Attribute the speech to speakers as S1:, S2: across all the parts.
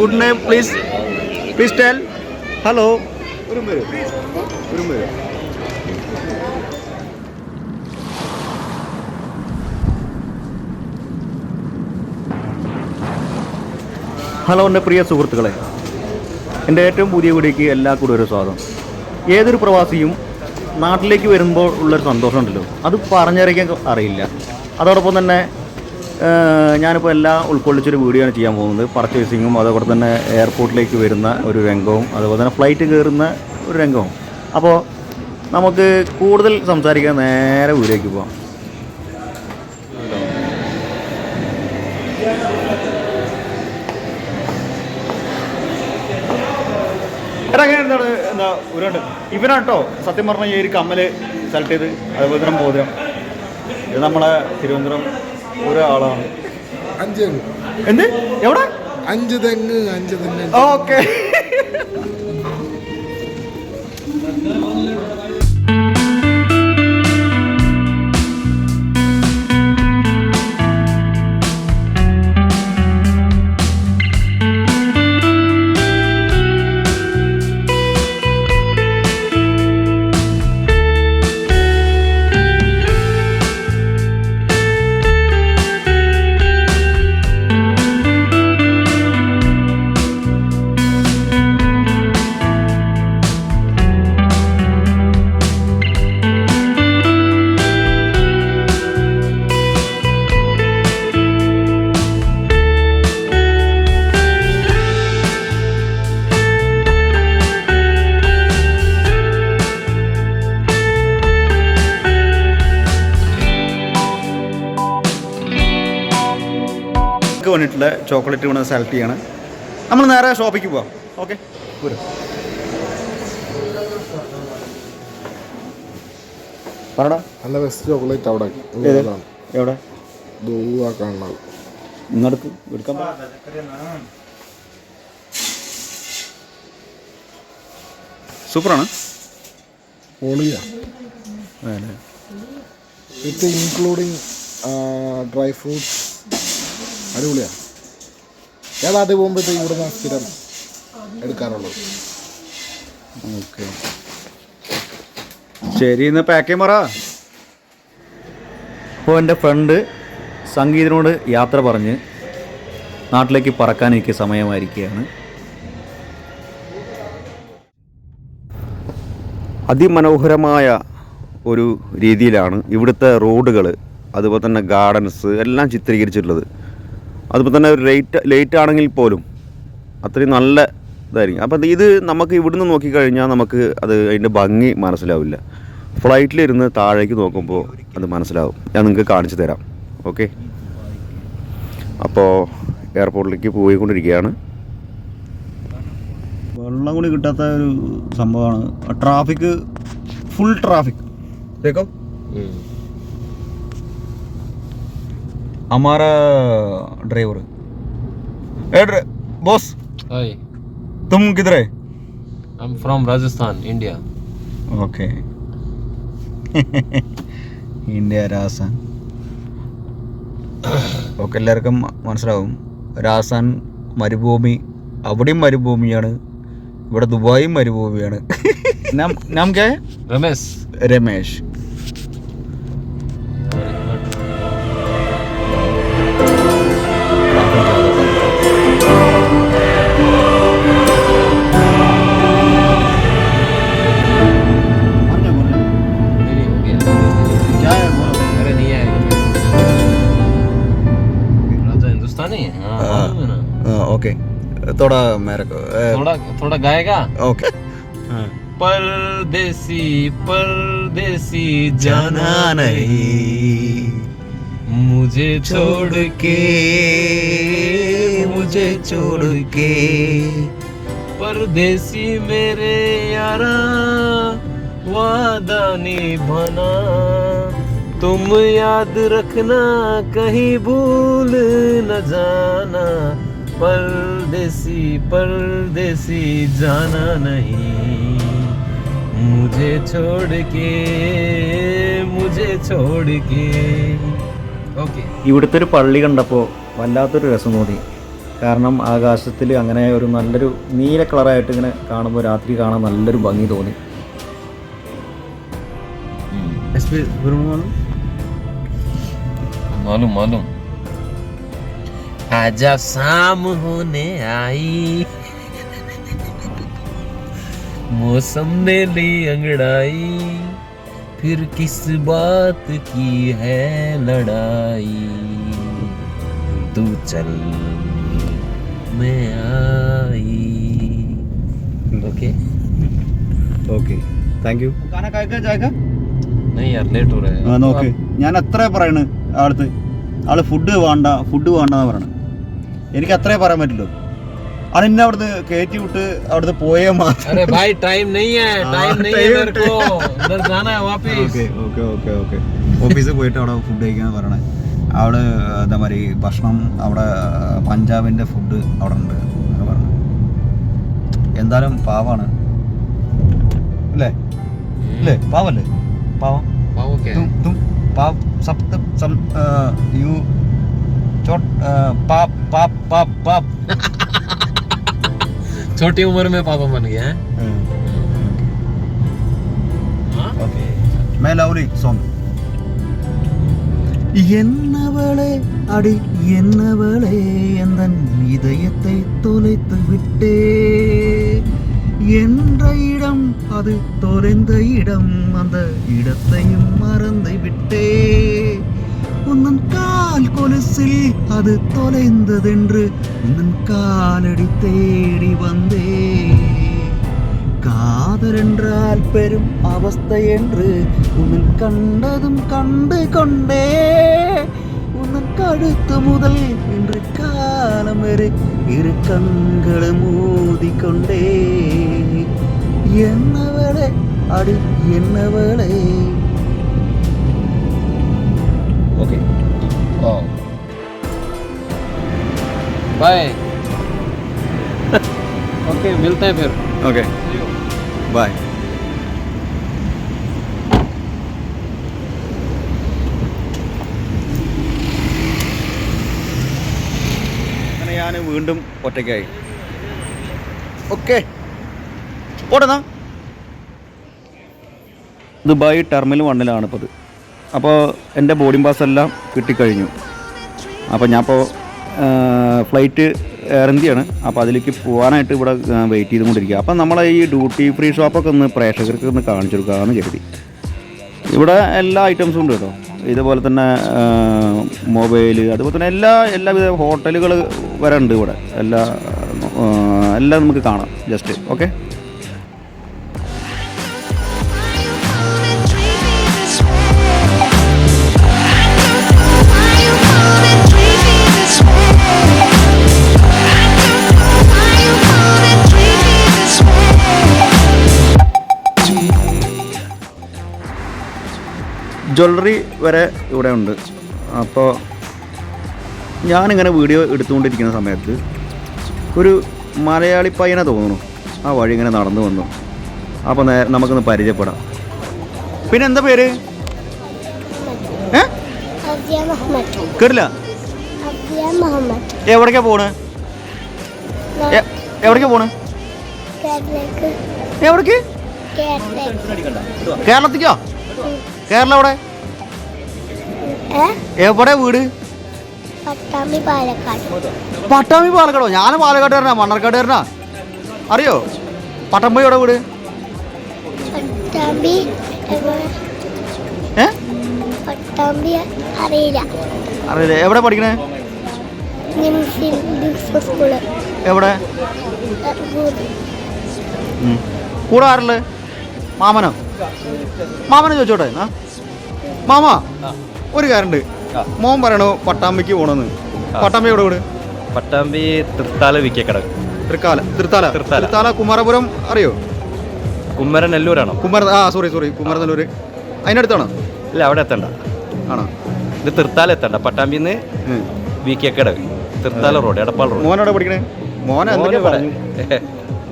S1: Good name please. Please tell. Hello. Hello എന്റെ പ്രിയ സുഹൃത്തുക്കളെ. എന്റെ ഏറ്റവും പുതിയ വീഡിയോയ്ക്ക് എല്ലാ കൂടെ ഒരു സ്വാഗതം. ഏതൊരു പ്രവാസിയും നാട്ടിലേക്ക് വരുമ്പോൾ ഉള്ളൊരു സന്തോഷമുണ്ടല്ലോ. അത് പറഞ്ഞറിയിക്കാൻ അറിയില്ല. അതോടൊപ്പം തന്നെ ഞാനിപ്പോൾ എല്ലാം ഉൾക്കൊള്ളിച്ചൊരു വീഡിയോ ആണ് ചെയ്യാൻ പോകുന്നത്. പർച്ചേസിങ്ങും അതോടെ തന്നെ എയർപോർട്ടിലേക്ക് വരുന്ന ഒരു രംഗവും അതുപോലെ തന്നെ ഫ്ലൈറ്റ് കയറുന്ന ഒരു രംഗവും. അപ്പോൾ നമുക്ക് കൂടുതൽ സംസാരിക്കാൻ നേരെ വീഡിയോയ്ക്ക് പോകാം എന്താ ഇവനാട്ടോ സത്യം പറഞ്ഞ ഈ ഒരു കമ്മൽ സെലക്ട് ചെയ്ത് അതുപോലെ തന്നെ മോതിരം. ഇത് നമ്മളെ തിരുവനന്തപുരം ഒരാളാണ്.
S2: അഞ്ച്
S1: എന്ത്? എവിടെ?
S2: അഞ്ച് തെങ്ങ് അഞ്ച് തെങ്ങ്
S1: ഓക്കെ. വേണ്ടിയിട്ടുള്ള ചോക്ലേറ്റ് വേണം സെലക്ട് ചെയ്യണം. നമ്മൾ നേരെ ഷോപ്പിക്ക് പോവാം. ഓക്കെ? വരും. പറടാ.
S2: നല്ല ബെസ്റ്റ് ചോക്ലേറ്റ് അവിടെ.
S1: എവിടെ?
S2: കാണുന്നത്
S1: ഇങ്ങടുക്ക് എടുക്കാൻ പറ. സൂപ്പറാണ്.
S2: വിത്ത് ഇൻക്ലൂഡിങ് ഡ്രൈ ഫ്രൂട്ട്സ് അടിപൊളിയാ. ഞാൻ പോകുമ്പോഴത്തേക്ക് ഇവിടെ നിന്ന് സ്ഥിരം എടുക്കാറുള്ളത്?
S1: ഓക്കെ. ശരി ഇന്ന് പാക്കേ മറ അപ്പോൾ എന്റെ ഫ്രണ്ട് സംഗീതനോട് യാത്ര പറഞ്ഞ് നാട്ടിലേക്ക് പറക്കാൻ എനിക്ക് സമയമായിരിക്കുകയാണ്. അതിമനോഹരമായ ഒരു രീതിയിലാണ് ഇവിടുത്തെ റോഡുകൾ അതുപോലെ തന്നെ ഗാർഡൻസ് എല്ലാം ചിത്രീകരിച്ചിട്ടുള്ളത്. അതുപോലെ തന്നെ ഒരു ലേറ്റ് ലേറ്റ് ആണെങ്കിൽ പോലും അത്രയും നല്ല ഇതായിരിക്കും. അപ്പം ഇത് നമുക്ക് ഇവിടുന്ന് നോക്കിക്കഴിഞ്ഞാൽ നമുക്ക് അത് അതിന്റെ ഭംഗി മനസ്സിലാവില്ല. ഫ്ലൈറ്റിലിരുന്ന് താഴേക്ക് നോക്കുമ്പോൾ അത് മനസ്സിലാവും. ഞാൻ നിങ്ങൾക്ക് കാണിച്ചു തരാം. ഓക്കെ അപ്പോൾ എയർപോർട്ടിലേക്ക് പോയിക്കൊണ്ടിരിക്കുകയാണ്. വെള്ളം കൂടി കിട്ടാത്ത ഒരു സംഭവമാണ്. ട്രാഫിക് ഫുൾ ട്രാഫിക് देखो हमारा ड्राइवर ए ड्रा- बॉस
S3: Hi,
S1: तुम किधर है
S3: I'm from Rajasthan, India.
S1: Okay India രാസാൻ ഒക്കെ എല്ലാവർക്കും മനസ്സിലാവും രാസാൻ മരുഭൂമി അവിടെയും മരുഭൂമിയാണ് ഇവിടെ ദുബായും മരുഭൂമിയാണ് നാം നാം കേ
S3: Ramesh.
S1: രമേശ്
S3: रहेगा ओके। okay. हाँ. परदेसी परदेसी जाना
S1: नहीं।
S3: मुझे छोड़ के
S1: मुझे छोड़ के।
S3: परदेसी मेरे यारा वादा निभाना तुम याद रखना कहीं भूल न जाना। परदेसी परदेसी जाना नहीं मुझे छोड़ के मुझे छोड़ के ओके
S1: ഇവിടുത്തെ ഒരു പള്ളി കണ്ടപ്പോൾ വല്ലാത്തൊരു രസം തോന്നി കാരണം ആകാശത്തിൽ അങ്ങനെ ഒരു നല്ലൊരു നീല കളറായിട്ട് ഇങ്ങനെ കാണുമ്പോൾ രാത്രി കാണാൻ നല്ലൊരു ഭംഗി തോന്നി
S3: मालूम मालूम आजा शाम होने आई मौसम ने ली अंगड़ाई फिर किस बात की है लड़ाई तू चल मैं आई ओके
S1: ഓക്കെ താങ്ക് യു
S3: नहीं यार लेट हो रहा है
S1: നോക്ക് ഞാൻ എത്ര പറയണ് ആളത്ത് ആള് ഫുഡ് വേണ്ട ഫുഡ് വേണ്ടെന്ന് പറയണ എനിക്ക് അത്രേ പറയാൻ പറ്റുള്ളൂ ആണ് എന്നെ അവിടുന്ന് കയറ്റി വിട്ട് അവിടുന്ന് പോയേ മാത്രം. ഓഫീസിൽ പോയിട്ട് അവിടെ ഫുഡ് കഴിക്കാൻ പറയണേ. അവിടെ എന്താ പറയുക ഭക്ഷണം അവിടെ പഞ്ചാബിന്റെ ഫുഡ് അവിടെ ഉണ്ട് പറഞ്ഞു എന്തായാലും പാവാണ്. അല്ലേ? അല്ലേ? പാവല്ലേ? പാവം.
S3: പാവം പാവ്.
S1: യു छोट पाप पाप पाप पाप
S3: छोटी उम्र में पापा बन गया है
S1: ओके मैं लवली सॉन्ग என்னவளே அடி என்னவளே எந்தன் இதயத்தை தொலைத்து விட்டே. என்ற இடம் அது தொலைந்த இடம் அந்த இடத்தையும் மறந்து விட்டே. உன்னன் கா வால் கொலுசில் அது தொலைந்ததென்று உன் காலடி தேடி வந்தே. காதலென்றால் பெரும் அவஸ்தை என்று உன் கண்டதும் கண்டு கொண்டே. உன் கழுத்து முதல் இன்று காலம் வரை இரு கண்களும் ஊதிக்கொண்டே என்ன வேலை அடி என்ன வேலை ஓகே
S3: ओ बाय ओके मिलते हैं फिर
S1: ഓക്കെ ബൈ അങ്ങനെ ഞാൻ വീണ്ടും ഒറ്റയ്ക്കായി ഓക്കെ ഓടുന്ന ദുബായ് ടെർമിനൽ വണ്ണിലാണ് ഇപ്പോൾ ഇത് അപ്പോൾ എന്റെ ബോർഡിംഗ് പാസ് എല്ലാം കിട്ടിക്കഴിഞ്ഞു. അപ്പോൾ ഞാൻ ഇപ്പോൾ ഫ്ലൈറ്റ് എയർ ഇന്ത്യയാണ് അപ്പോൾ അതിലേക്ക് പോകാനായിട്ട് ഇവിടെ വെയിറ്റ് ചെയ്തുകൊണ്ടിരിക്കുക. അപ്പോൾ നമ്മളെ ഈ ഡ്യൂട്ടി ഫ്രീ ഷോപ്പൊക്കെ ഒന്ന് പ്രേക്ഷകർക്ക് ഒന്ന് കാണിച്ചു കൊടുക്കാമെന്ന് കരുതി. ഇവിടെ എല്ലാ ഐറ്റംസും ഉണ്ട് കേട്ടോ. ഇതുപോലെ തന്നെ മൊബൈൽ അതുപോലെ തന്നെ എല്ലാ എല്ലാവിധ ഹോട്ടലുകൾ വരെ ഉണ്ട് ഇവിടെ. എല്ലാ എല്ലാം നമുക്ക് കാണാം. ജസ്റ്റ് ഓക്കെ ജ്വല്ലറി വരെ ഇവിടെ ഉണ്ട്. അപ്പോൾ ഞാനിങ്ങനെ വീഡിയോ എടുത്തുകൊണ്ടിരിക്കുന്ന സമയത്ത് ഒരു മലയാളി പയ്യനെ തോന്നുന്നു. ആ വഴി ഇങ്ങനെ നടന്നു വന്നു. അപ്പോൾ നേരെ നമുക്കൊന്ന് പരിചയപ്പെടാം. പിന്നെ എന്താ പേര്? കേട്ടില്ല? എവിടേക്കാ പോണ്? എവിടേക്കാ പോണ്? എവിടേക്ക്? കേരളത്തിക്കോ? കേരളം എവിടെ? എവിടെ വീട്?
S4: പട്ടാമ്പി പാലക്കാട്.
S1: പട്ടാമ്പി പാലക്കാടോ? ഞാൻ പാലക്കാട്ടുകാരനാ മണ്ണർക്കാട്ടുകാരനാ അറിയോ? പട്ടമ്പി എവിടെ വീട്?
S4: പട്ടാമ്പി പട്ടാമ്പി അറിയില്ല.
S1: അറിയില്ല. എവിടെ പഠിക്കണേ? എവിടെ. കൂടെ ആരല്ലേ മാമനോ? മാമനെ ചോദിച്ചോട്ടെ ആ മാമ ഒരു കാര്യണ്ട്. മോൻ പറയണു പട്ടാമ്പിക്ക് പോണെന്ന്. പട്ടാമ്പി എവിടെ വീട്?
S5: പട്ടാമ്പി തൃത്താല വിക്കക്കട
S1: തൃക്കാല തൃത്താല.
S5: തൃത്താല.
S1: കുമാരപുരം അറിയോ?
S5: കുമരനെല്ലൂരാണോ
S1: കുമര ആ സോറി സോറി കുമരനെല്ലൂർ അതിനടുത്താണോ?
S5: ഇല്ല അവിടെ എത്തണ്ട.
S1: ആണോ?
S5: ഇത് തൃത്താല എത്തണ്ട. പട്ടാമ്പിന്ന്. വിക്കക്കട തൃത്താല റോഡ് എടപ്പാൾ റോഡ്.
S1: മോനോടെ പഠിക്കണേ? മോനെ
S5: മോന്
S1: പറഞ്ഞു?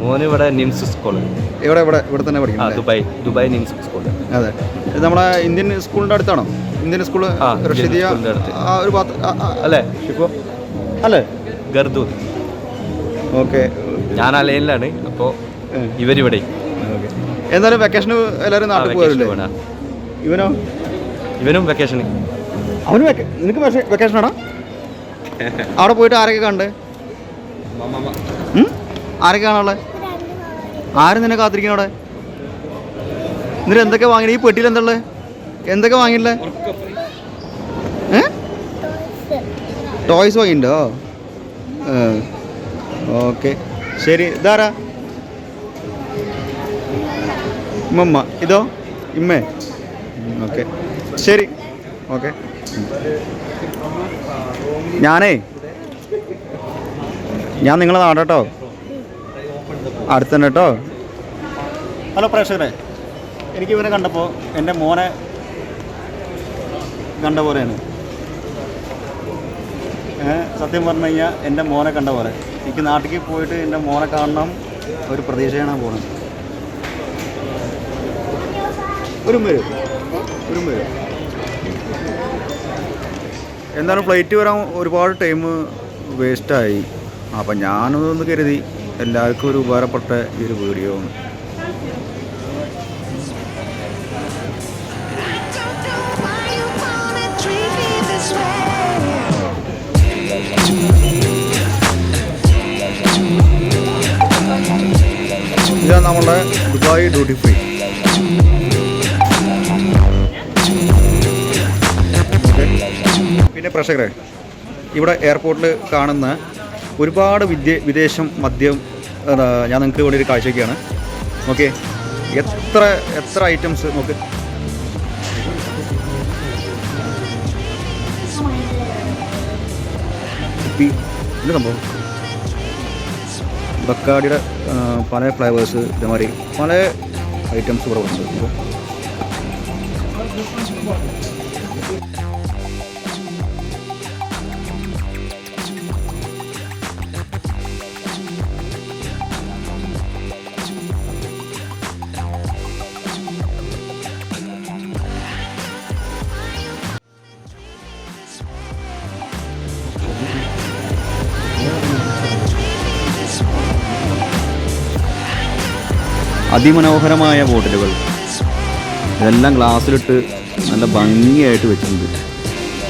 S5: മോന് ഇവിടെ നിംസ് സ്കൂൾ
S1: ഇവിടെ ഇവിടെ ഇവിടെ തന്നെ പഠിക്കുന്നത്
S5: ദുബായ് ദുബായ് നിംസ് സ്കൂൾ
S1: അതെ. ഇത് നമ്മുടെ ഇന്ത്യൻ സ്കൂളിന്റെ അടുത്താണോ? ഇന്ത്യൻ സ്കൂൾ
S5: ആ,
S1: റഷീദിയ ആ ഒരു ആ, ആ,
S5: അല്ലേ? ഇപ്പോൾ
S1: അല്ലേ?
S5: ഗർദു.
S1: ഓക്കെ.
S5: ഞാൻ അലയിലാണ് അപ്പോൾ ഇവരിവിടെ.
S1: എന്നാലും വെക്കേഷന് എല്ലാവരും നാട്ടിൽ പോകാറില്ലേ ഇവനോ?
S5: ഇവനും വെക്കേഷന്
S1: അവനും നിനക്ക് വെക്കേഷൻ ആണോ അവിടെ പോയിട്ട് ആരൊക്കെ കണ്ട്? ആരൊക്കെ കാണാനുള്ളത് ആരും നിന്നെ കാത്തിരിക്കണം അവിടെ? എന്നിട്ട് എന്തൊക്കെ വാങ്ങി ഈ പെട്ടിയിൽ എന്താ എന്തൊക്കെ വാങ്ങിയില്ലേ ടോയ്സ് വാങ്ങിയിട്ടുണ്ടോ? ഓക്കെ. ശരി. ഇതാരാ? ഉമ്മ ഇതോ? ഇമ്മേ. ഓക്കെ. ശരി. ഓക്കെ. ഞാനേ ഞാൻ നിങ്ങളെ നാടാട്ടോ. അടുത്ത് തന്നെ കേട്ടോ. ഹലോ പ്രേക്ഷകരെ എനിക്ക് ഇവരെ കണ്ടപ്പോൾ എന്റെ മോനെ കണ്ട പോലെയാണ്. സത്യം പറഞ്ഞു കഴിഞ്ഞാൽ എന്റെ മോനെ കണ്ട പോലെ. എനിക്ക് നാട്ടിലേക്ക് പോയിട്ട് എന്റെ മോനെ കാണണം ഒരു പ്രതീക്ഷയാണ് പോണത് ഒരു വരും ഒരു വരും എന്തായാലും ഫ്ലൈറ്റ് വരാൻ ഒരുപാട് ടൈം വേസ്റ്റായി അപ്പം ഞാനൊന്ന് കരുതി. എല്ലാവർക്കും ഒരു ഉപകാരപ്പെട്ട ഈ ഒരു വീഡിയോ ആണ്. ഇതാണ് നമ്മുടെ ദുബായ് ഡ്യൂട്ടി ഫ്രീ പിന്നെ പ്രേക്ഷകരെ ഇവിടെ എയർപോർട്ടിൽ കാണുന്ന ഒരുപാട് വിദ്യ വിദേശം മദ്യം ഞാൻ നിങ്ങൾക്ക് വേണ്ടി ഒരു കാഴ്ചയൊക്കെയാണ്. ഓക്കെ. എത്ര എത്ര ഐറ്റംസ് നോക്ക്. എന്ത് സംഭവം? ബക്കാടിയുടെ പല ഫ്ലേവേഴ്സ് ഇതേമാതിരി പല ഐറ്റംസ് ഇവിടെ വന്നു അതിമനോഹരമായ ബോട്ടിലുകൾ ഇതെല്ലാം ഗ്ലാസ്സിലിട്ട് നല്ല ഭംഗിയായിട്ട് വെച്ചിട്ടുണ്ട്.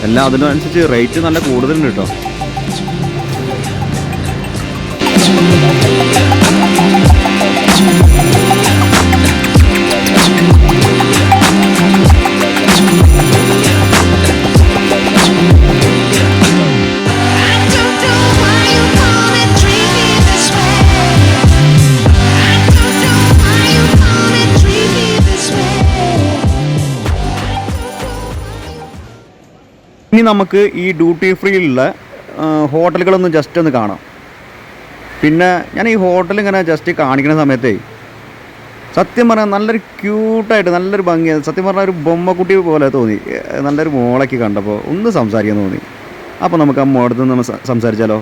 S1: എല്ലാം അതിനനുസരിച്ച് റേറ്റ് നല്ല കൂടുതലുണ്ട് കേട്ടോ. ഇനി നമുക്ക് ഈ ഡ്യൂട്ടി ഫ്രീയിലുള്ള ഹോട്ടലുകളൊന്ന് ജസ്റ്റ് ഒന്ന് കാണാം. പിന്നെ ഞാൻ ഈ ഹോട്ടൽ ഇങ്ങനെ ജസ്റ്റ് കാണിക്കുന്ന സമയത്തേ സത്യം പറഞ്ഞാൽ നല്ലൊരു ക്യൂട്ടായിട്ട് നല്ലൊരു ഭംഗിയാണ് സത്യം പറഞ്ഞാൽ ഒരു ബൊമ്മക്കുട്ടി പോലെ തോന്നി. നല്ലൊരു മോളൊക്കെ കണ്ടപ്പോൾ ഒന്ന് സംസാരിക്കാൻ തോന്നി. അപ്പോൾ നമുക്ക് ആ മോളടുത്ത് നിന്ന് സംസാരിച്ചാലോ?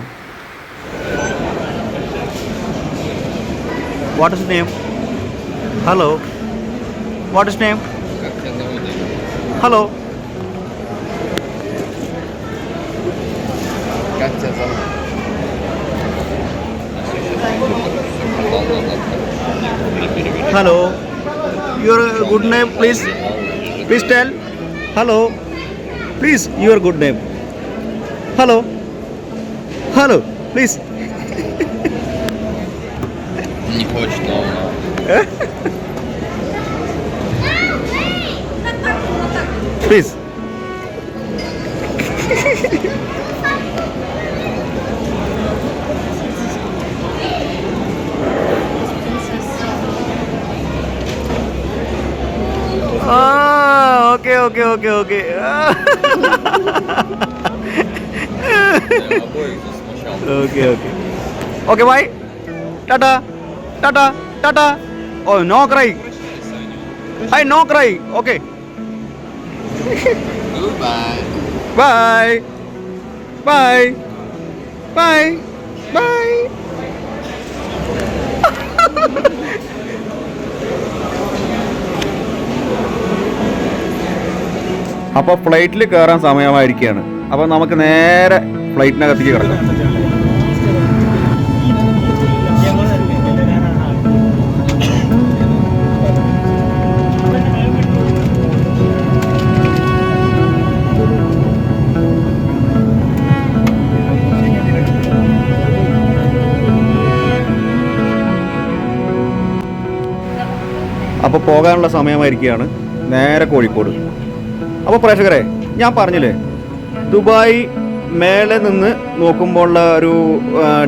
S1: What is name hello what is name hello Hello. Your good name, please. Please tell. Hello. Please, your good name. Hello. Hello. Please.
S3: Не хочет, но...
S1: Please. Oh, ok ok
S3: ok ok.
S1: ok ok. Ok bye. Tata. Tata. Tata. Oh no crying. I no crying. ok.
S3: Goodbye.
S1: Bye. Bye. Bye. Bye. അപ്പോൾ ഫ്ലൈറ്റിൽ കയറാൻ സമയമായിരിക്കുകയാണ് അപ്പോൾ നമുക്ക് നേരെ ഫ്ലൈറ്റിനകത്തേക്ക് കിടക്കാം. അപ്പോൾ പോകാനുള്ള സമയമായിരിക്കുകയാണ് നേരെ കോഴിക്കോട്. അപ്പോൾ പ്രേക്ഷകരെ ഞാൻ പറഞ്ഞില്ലേ ദുബായ് മേലെ നിന്ന് നോക്കുമ്പോൾ ഉള്ള ഒരു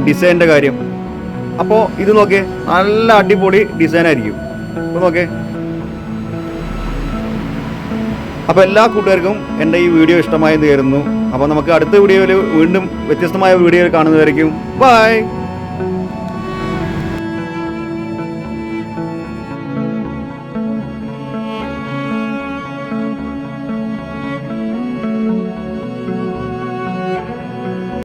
S1: ഡിസൈന്റെ കാര്യം. അപ്പോൾ ഇത് നോക്കിയേ നല്ല അടിപൊളി ഡിസൈൻ ആയിരിക്കും അപ്പോൾ നോക്കേ അപ്പോൾ എല്ലാ കൂട്ടുകാർക്കും എന്റെ ഈ വീഡിയോ ഇഷ്ടമായി തീരുന്നു അപ്പോൾ നമുക്ക് അടുത്ത വീഡിയോയിൽ വീണ്ടും വ്യത്യസ്തമായ വീഡിയോയിൽ കാണുന്നതായിരിക്കും ബൈ!